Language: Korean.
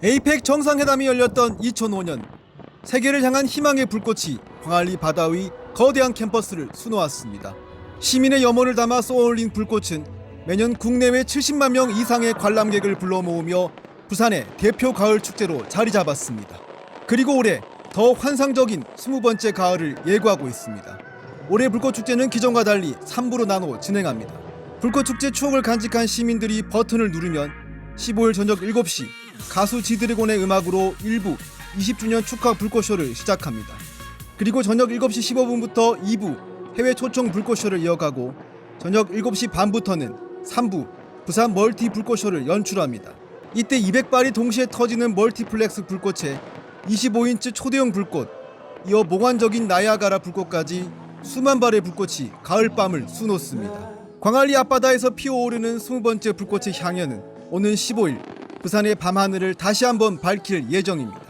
에이펙 정상회담이 열렸던 2005년 세계를 향한 희망의 불꽃이 광안리 바다 위 거대한 캠퍼스를 수놓았습니다. 시민의 염원을 담아 쏘아올린 불꽃은 매년 국내외 70만 명 이상의 관람객을 불러 모으며 부산의 대표 가을 축제로 자리 잡았습니다. 그리고 올해 더 환상적인 20번째 가을을 예고하고 있습니다. 올해 불꽃 축제는 기존과 달리 3부로 나눠 진행합니다. 불꽃 축제 추억을 간직한 시민들이 버튼을 누르면 15일 저녁 7시 가수 지드래곤의 음악으로 1부 20주년 축하 불꽃쇼를 시작합니다. 그리고 저녁 7시 15분부터 2부 해외 초청 불꽃쇼를 이어가고 저녁 7시 반부터는 3부 부산 멀티 불꽃쇼를 연출합니다. 이때 200발이 동시에 터지는 멀티플렉스 불꽃에 25인치 초대형 불꽃, 이어 몽환적인 나야가라 불꽃까지 수만 발의 불꽃이 가을밤을 수놓습니다. 광안리 앞바다에서 피어오르는 20번째 불꽃의 향연은 오는 15일 부산의 밤하늘을 다시 한번 밝힐 예정입니다.